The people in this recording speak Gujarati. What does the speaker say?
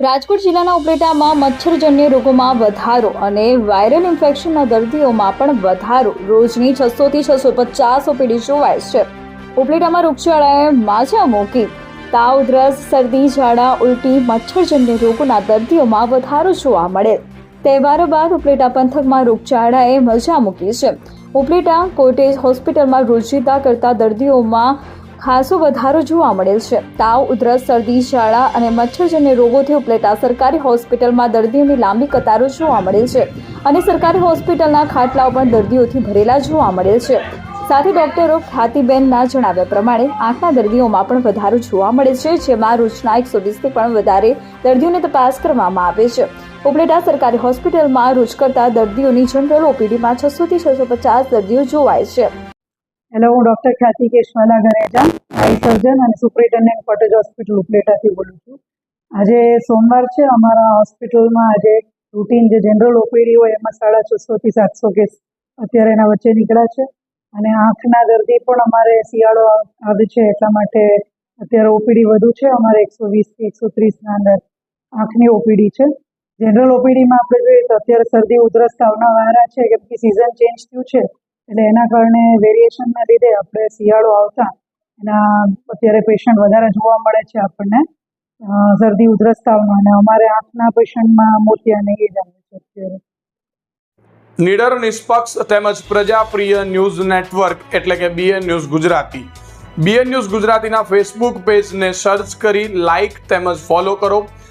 રાજકોટ જિલ્લાના ઉપલેટામાં મચ્છરજન્ય રોગોમાં વધારો અને વાયરલ ઇન્ફેક્શનના દર્દીઓમાં પણ વધારો. રોજની છસોથી છસો પચાસ ઓપીડી જોવાય છે. ઉપલેટામાં રોગચાળાએ માજા મૂકી. તાવ ઉધરસ શરદી, ઝાડા, ઉલટી, મચ્છરજન્ય રોગોના દર્દીઓમાં વધારો જોવા મળે. તહેવારો બાદ ઉપલેટા પંથકમાં રોગચાળાએ મજા મૂકી છે. ઉપલેટા કોટેજ હોસ્પિટલમાં રોજિંદા કરતા દર્દીઓમાં ખાસો વધારો જોવા મળેલ છે. તાવ, ઉધરસ, શરદી, ઝાડા અને મચ્છરજન્ય રોગોથી ઉપલેટા સરકારી હોસ્પિટલમાં દર્દીઓની લાંબી કતારો જોવા મળેલ છે અને સરકારી હોસ્પિટલના ખાટલાઓ પણ દર્દીઓથી ભરેલા જોવા મળેલ છે. સાથે ડોક્ટરો ખ્યાતિબેનના જણાવ્યા પ્રમાણે આંખના દર્દીઓમાં પણ વધારો જોવા મળે છે, જેમાં રોજના એકસો વીસથી પણ વધારે દર્દીઓને તપાસ કરવામાં આવે છે. ઉપલેટા સરકારી હોસ્પિટલમાં રોજ કરતા દર્દીઓની જનરલ ઓપીડીમાં છસોથી છસો પચાસ દર્દીઓ જોવાય છે. હેલો હું ડૉક્ટર ખ્યાતિ કેશવાલા ગરેજા આઈ સર્જન અને સુપ્રિન્ટેન્ડન્ટ કોટેજ હોસ્પિટલ ઉપલેટાથી બોલું છું. આજે સોમવાર છે, અમારા હોસ્પિટલમાં આજે રૂટીન જે જનરલ ઓપીડી હોય એમાં સાડા છસોથી સાતસો કેસ અત્યારે એના વચ્ચે નીકળ્યા છે. અને આંખના દર્દી પણ અમારે શિયાળો આવે છે એટલા માટે અત્યારે ઓપીડી વધુ છે. અમારે એકસો વીસથી એકસો ત્રીસના અંદર આંખની ઓપીડી છે. જનરલ ઓપીડીમાં આપણે જોઈએ તો અત્યારે શરદી ઉધરસ તાવના વાયરા છે, કેમ કે સિઝન ચેન્જ થયું છે. એટલે એના કારણે વેરિએશનના લીધે આપણે શિયાળો આવતા એના અત્યારે પેશન્ટ વધારે જોવા મળે છે આપણને. શરદી ઉધરસ તાવનો અને અમારે આંખના પેશન્ટમાં મોતિયાને એ જ આવે છે અત્યારે. નિડર, નિષ્પક્ષ તેમજ પ્રજાપ્રિય ન્યૂઝ નેટવર્ક એટલે કે BN news Gujarati. BN news ગુજરાતીના ફેસબુક પેજને સર્ચ કરી લાઇક તેમજ ફોલો કરો.